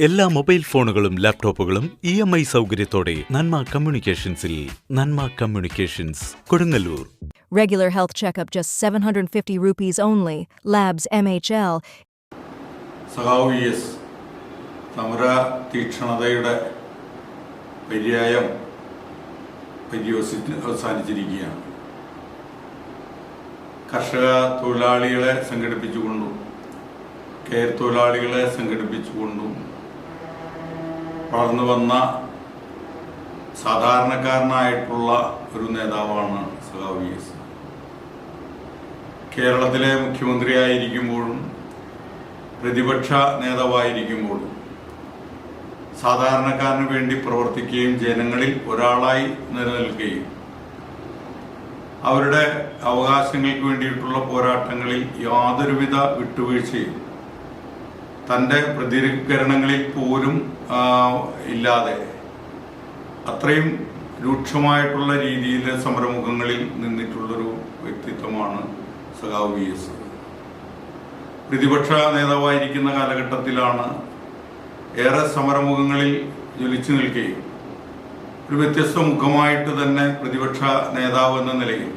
എല്ലാ മൊബൈൽ ഫോണുകളും ലാപ്ടോപ്പുകളും ഇ എം ഐ സൗകര്യത്തോടെ Nanma കമ്മ്യൂണിക്കേഷൻസിൽ Nanma communications Kodungallur Regular health checkup just 750 rupees only. Labs MHL. സഖാവ് വി എസ് സമര തീക്ഷണതയുടെ പര്യായം പര്യവസിച്ച് അവസാനിച്ചിരിക്കുകയാണ് കർഷക തൊഴിലാളികളെ സംഘടിപ്പിച്ചുകൊണ്ടും കെയർ തൊഴിലാളികളെ സംഘടിപ്പിച്ചുകൊണ്ടും വളർന്നു വന്ന സാധാരണക്കാരനായിട്ടുള്ള ഒരു നേതാവാണ് സഖാവ് വി എസ്. കേരളത്തിലെ മുഖ്യമന്ത്രിയായിരിക്കുമ്പോഴും പ്രതിപക്ഷ നേതാവായിരിക്കുമ്പോഴും സാധാരണക്കാരന് വേണ്ടി പ്രവർത്തിക്കുകയും ജനങ്ങളിൽ ഒരാളായി നിലനിൽക്കുകയും അവരുടെ അവകാശങ്ങൾക്ക് വേണ്ടിയിട്ടുള്ള പോരാട്ടങ്ങളിൽ യാതൊരുവിധ വിട്ടുവീഴ്ചയും തന്റെ പ്രതികരണങ്ങളിൽ പോലും ഇല്ലാതെ അത്രയും രൂക്ഷമായിട്ടുള്ള രീതിയിലെ സമരമുഖങ്ങളിൽ നിന്നിട്ടുള്ളൊരു വ്യക്തിത്വമാണ് സഖാവ് വി എസ്. പ്രതിപക്ഷ നേതാവായിരിക്കുന്ന കാലഘട്ടത്തിലാണ് ഏറെ സമരമുഖങ്ങളിൽ ജ്വലിച്ചു നിൽക്കുകയും ഒരു വ്യത്യസ്ത മുഖമായിട്ട് തന്നെ പ്രതിപക്ഷ നേതാവ് എന്ന നിലയിൽ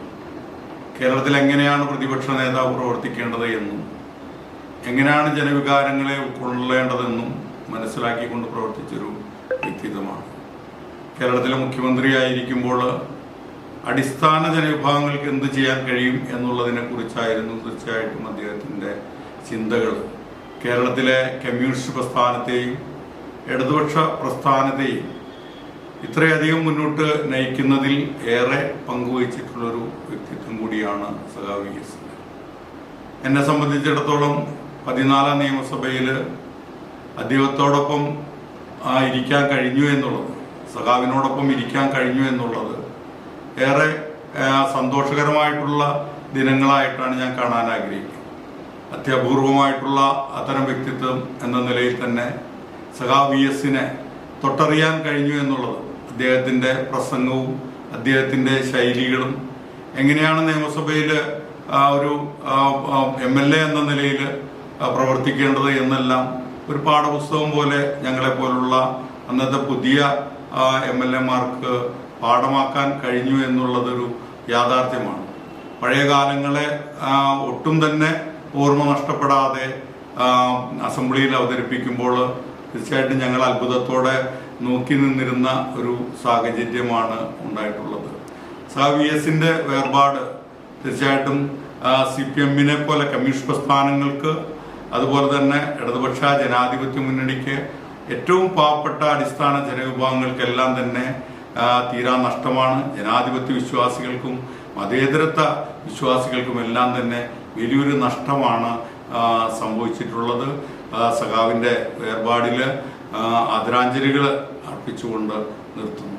കേരളത്തിൽ എങ്ങനെയാണ് പ്രതിപക്ഷ നേതാവ് പ്രവർത്തിക്കേണ്ടത് എന്നും എങ്ങനെയാണ് ജനവികാരങ്ങളെ ഉൾക്കൊള്ളേണ്ടതെന്നും മനസ്സിലാക്കിക്കൊണ്ട് പ്രവർത്തിച്ചൊരു വ്യക്തിത്വമാണ്. കേരളത്തിലെ മുഖ്യമന്ത്രിയായിരിക്കുമ്പോൾ അടിസ്ഥാന ജനവിഭാഗങ്ങൾക്ക് എന്ത് ചെയ്യാൻ കഴിയും എന്നുള്ളതിനെ കുറിച്ചായിരുന്നു തീർച്ചയായിട്ടും അദ്ദേഹത്തിന്റെ ചിന്തകൾ. കേരളത്തിലെ കമ്മ്യൂണിസ്റ്റ് പ്രസ്ഥാനത്തെയും ഇടതുപക്ഷ പ്രസ്ഥാനത്തെയും ഇത്രയധികം മുന്നോട്ട് നയിക്കുന്നതിൽ ഏറെ പങ്കുവഹിച്ചിട്ടുള്ളൊരു വ്യക്തിത്വം കൂടിയാണ് സഖാവ് എസ്. എന്നെ സംബന്ധിച്ചിടത്തോളം പതിനാലാം നിയമസഭയിൽ അദ്ദേഹത്തോടൊപ്പം ഇരിക്കാൻ കഴിഞ്ഞു എന്നുള്ളത് സഖാവിനോടൊപ്പം ഇരിക്കാൻ കഴിഞ്ഞു എന്നുള്ളത് ഏറെ സന്തോഷകരമായിട്ടുള്ള ദിനങ്ങളായിട്ടാണ് ഞാൻ കാണാൻ ആഗ്രഹിക്കുന്നത്. അത്യപൂർവമായിട്ടുള്ള അത്തരം വ്യക്തിത്വം എന്ന നിലയിൽ തന്നെ സഖാ വി എസിനെ തൊട്ടറിയാൻ കഴിഞ്ഞു എന്നുള്ളത് അദ്ദേഹത്തിന്റെ പ്രസംഗവും അദ്ദേഹത്തിന്റെ ശൈലികളും എങ്ങനെയാണ് നിയമസഭയിൽ ഒരു എം എൽ എ എന്ന നിലയിൽ പ്രവർത്തിക്കേണ്ടത് എന്നെല്ലാം ഒരു പാഠപുസ്തകം പോലെ ഞങ്ങളെ പോലുള്ള അന്നത്തെ പുതിയ എം എൽ എമാർക്ക് പാഠമാക്കാൻ കഴിഞ്ഞു എന്നുള്ളതൊരു യാഥാർത്ഥ്യമാണ്. പഴയ കാലങ്ങളെ ഒട്ടും തന്നെ ഓർമ്മ നഷ്ടപ്പെടാതെ അസംബ്ലിയിൽ അവതരിപ്പിക്കുമ്പോൾ തീർച്ചയായിട്ടും ഞങ്ങൾ അത്ഭുതത്തോടെ നോക്കി നിന്നിരുന്ന ഒരു സാഹചര്യമാണ് ഉണ്ടായിട്ടുള്ളത്. സഹ വി വേർപാട് തീർച്ചയായിട്ടും സി പി എമ്മിനെ പോലെ കമ്മ്യൂണിസ്റ്റ് പ്രസ്ഥാനങ്ങൾക്ക് അതുപോലെ തന്നെ ഇടതുപക്ഷ ജനാധിപത്യ മുന്നണിക്ക് ഏറ്റവും പാവപ്പെട്ട അടിസ്ഥാന ജനവിഭാഗങ്ങൾക്കെല്ലാം തന്നെ തീരാ നഷ്ടമാണ്. ജനാധിപത്യ വിശ്വാസികൾക്കും മതേതരത്വ വിശ്വാസികൾക്കും എല്ലാം തന്നെ വലിയൊരു നഷ്ടമാണ് സംഭവിച്ചിട്ടുള്ളത്. സഖാവിന്റെ വേർപാടിൽ ആദരാഞ്ജലികൾ അർപ്പിച്ചുകൊണ്ട് നിർത്തുന്നു.